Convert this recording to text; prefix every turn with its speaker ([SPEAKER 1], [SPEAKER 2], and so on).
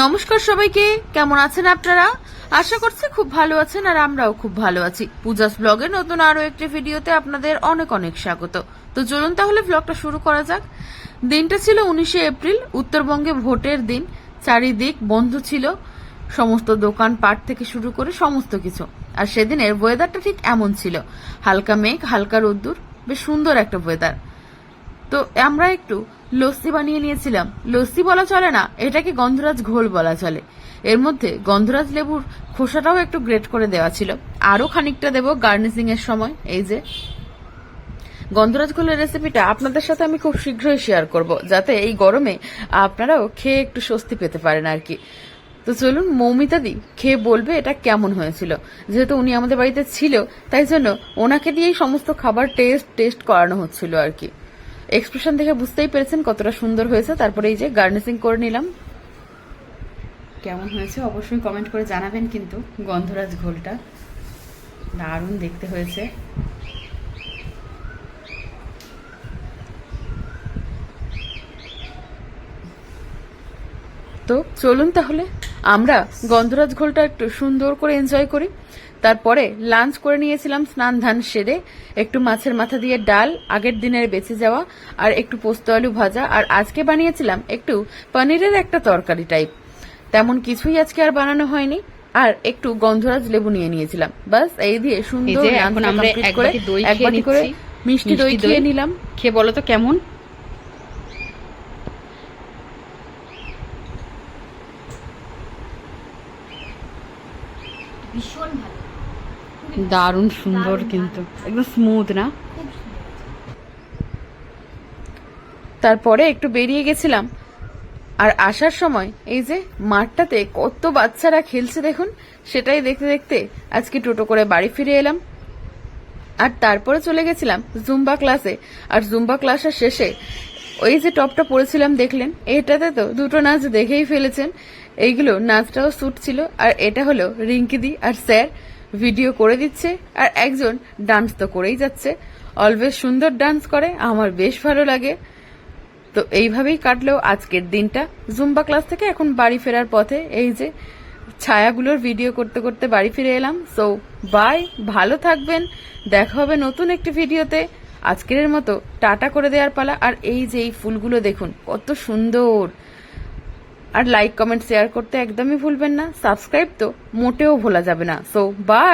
[SPEAKER 1] নমস্কার সবাইকে। কেমন আছেন আপনারা? আশা করছি খুব ভালো আছেন আর আমরাও খুব ভালো আছি। পূজাস ব্লগের নতুন আরও একটি ভিডিওতে আপনাদের অনেক অনেক স্বাগত। তো চলুন তাহলে ব্লগটা শুরু করা যাক। দিনটা ছিল উনিশে এপ্রিল, উত্তরবঙ্গে ভোটের দিন। চারিদিক বন্ধ ছিল। সমস্ত দোকান পাট থেকে শুরু করে সমস্ত কিছু। আর সেদিনের ওয়েদারটা ঠিক এমন ছিল। হালকা মেঘ, হালকা রোদ্দুর। বেশ সুন্দর একটা ওয়েদার তো আমরা একটু লস্যি বানিয়ে নিয়েছিলাম। লস্যি বলা চলে না, এটাকে গন্ধরাজ ঘোল বলা চলে। এর মধ্যে গন্ধরাজ লেবুর খোসাটাও একটু গ্রেট করে দেওয়া ছিল। আরও খানিকটা দেব গার্নিশিং এর সময়, এই যে। গন্ধরাজ ঘোলের রেসিপিটা আপনাদের সাথে আমি খুব শীঘ্রই শেয়ার করব, যাতে এই গরমে আপনারাও খেয়ে একটু স্বস্তি পেতে পারেন আর কি। তো চলুন, মৌমিতা দি, খেয়ে বলবে এটা কেমন হয়েছিল। যেহেতু উনি আমাদের বাড়িতে ছিল, তাই জন্য ওনাকে দিয়েই সমস্ত খাবার টেস্ট টেস্ট করানো হচ্ছিল আর কি। এক্সপ্রেশন দেখে বুঝতেই পেরেছেন কতটা সুন্দর হয়েছে। তারপরে এই যে গার্নিশিং করে নিলাম। কেমন হয়েছে অবশ্যই কমেন্ট করে জানাবেন কিন্তু গন্ধরাজ ঘোলটা। দারুণ দেখতে হয়েছে। তো চলুন তাহলে। আমরা গন্ধরাজ ঘোলটা একটু সুন্দর করে এনজয় করি। তারপরে লাঞ্চ করে নিয়েছিলাম স্নান ধান সেরে একটু মাছের মাথা দিয়ে ডাল আগের দিনের বেঁচে যাওয়া আর একটু পোস্ত আলু ভাজা আর আজকে বানিয়েছিলাম একটু পনিরের একটা তরকারি টাইপ তেমন কিছুই আজকে আর বানানো হয়নি আর একটু গন্ধরাজ লেবু নিয়ে নিয়েছিলাম। বাস এই দিয়ে সুন্দর করে
[SPEAKER 2] দই
[SPEAKER 1] এক বাটি করে মিষ্টি দই। খেয়ে নিলাম।
[SPEAKER 2] খেয়ে বলো তো কেমন?
[SPEAKER 3] ভীষণ ভালো।
[SPEAKER 2] দারুণ সুন্দর কিন্তু। একদম স্মুথ না?
[SPEAKER 1] তারপরে একটু বেরিয়ে গেছিলাম। আর আসার সময় এই যে মাঠটাতে কত বাচ্চারা খেলছে দেখুন সেটাই দেখতে দেখতে আজকে টোটো করে বাড়ি ফিরে এলাম। আর তারপরে চলে গেছিলাম জুম্বা ক্লাসে আর জুম্বা ক্লাসের শেষে ওই যে টপটা পরেছিলাম দেখলেন এটাতে তো দুটো নাচ দেখেই ফেলেছেন। এইগুলো নাচটাও স্যুট ছিল। আর এটা হলো রিঙ্কিদি আর স্যার ভিডিও করে দিচ্ছে। আর একজন ডান্স তো করেই যাচ্ছে। অলওয়েজ সুন্দর ডান্স করে, আমার বেশ ভালো লাগে। তো এইভাবেই কাটলো আজকের দিনটা। জুম্বা ক্লাস থেকে এখন বাড়ি ফেরার পথে এই যে ছায়াগুলোর ভিডিও করতে করতে বাড়ি ফিরে এলাম। সো বাই ভালো থাকবেন। দেখা হবে নতুন একটি ভিডিওতে আজকের মতো টাটা করে দেওয়ার পালা। আর এই যে এই ফুলগুলো দেখুন, কত সুন্দর। আর লাইক কমেন্ট শেয়ার করতে একদমই ভুলবেন না। সাবস্ক্রাইব তো মোটেও ভোলা যাবে না। So by